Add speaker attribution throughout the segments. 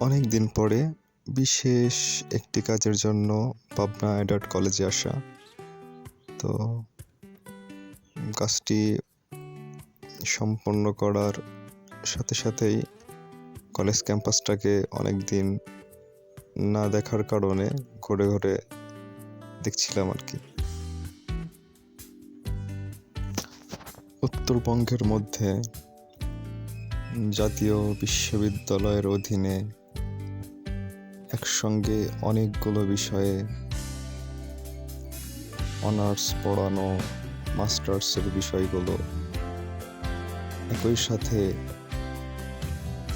Speaker 1: অনেক দিন পরে বিশেষ একটি কাজের জন্য পাবনা অ্যাডার্ট কলেজে আসা। তো কাজটি সম্পন্ন করার সাথে সাথেই কলেজ ক্যাম্পাসটাকে অনেক দিন না দেখার কারণে ঘুরে ঘুরে দেখছিলাম আর কি। উত্তরবঙ্গের মধ্যে জাতীয় বিশ্ববিদ্যালয়ের অধীনে একসঙ্গে অনেকগুলো বিষয়ে অনার্স পড়ানো, মাস্টার্সের বিষয়গুলো একই সাথে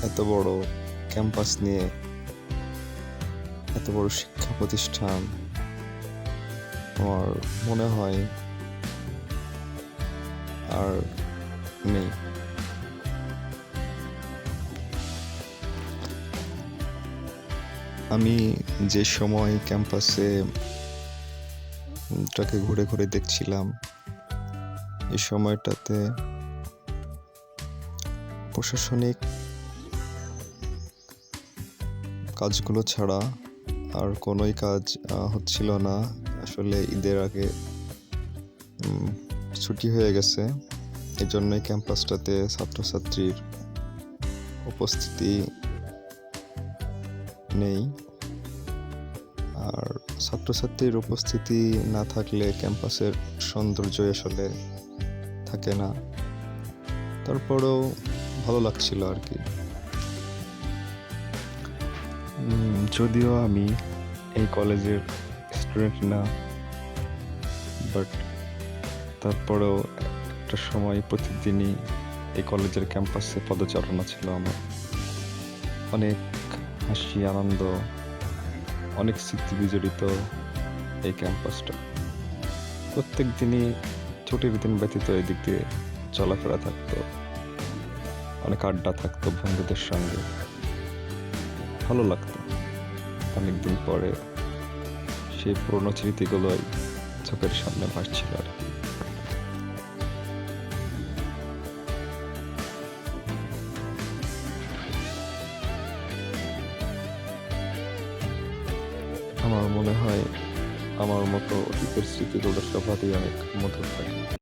Speaker 1: এত বড় ক্যাম্পাস নিয়ে এত বড় শিক্ষা প্রতিষ্ঠান, আমার মনে হয় আর নেই। আমি যে সময় ক্যাম্পাসে টাকে ঘুরে ঘুরে দেখছিলাম, এই সময়টাতে প্রশাসনিক কাজগুলো ছাড়া আর কোনোই কাজ হচ্ছিল না। আসলে ঈদের আগে ছুটি হয়ে গেছে। এই জন্যই ক্যাম্পাসটাতে ছাত্রছাত্রীর উপস্থিতি নেই। আর ছাত্রছাত্রীর উপস্থিতি না থাকলে ক্যাম্পাসের সৌন্দর্য আসলে থাকে না। তারপরেও ভালো লাগছিল আর কি। যদিও আমি এই কলেজের স্টুডেন্ট না বাট তারপরেও একটা সময় প্রতিদিনই এই কলেজের ক্যাম্পাসে পদচারণা ছিল আমার। অনেক হাসি, আনন্দ, অনেক স্মৃতি বিজড়িত এই ক্যাম্পাসটা প্রত্যেক দিনই ছুটির দিন ব্যতীত এদিক দিয়ে চলাফেরা থাকতো, অনেক আড্ডা থাকতো বন্ধুদের সঙ্গে। ভালো লাগতো। অনেকদিন পরে সেই পুরনো স্মৃতিগুলোই চোখের সামনে ভাসছিল আর কি। আমার মনে হয় আমার মতো অতীতের স্মৃতিগুলো সবারই অনেক মধুর থাকে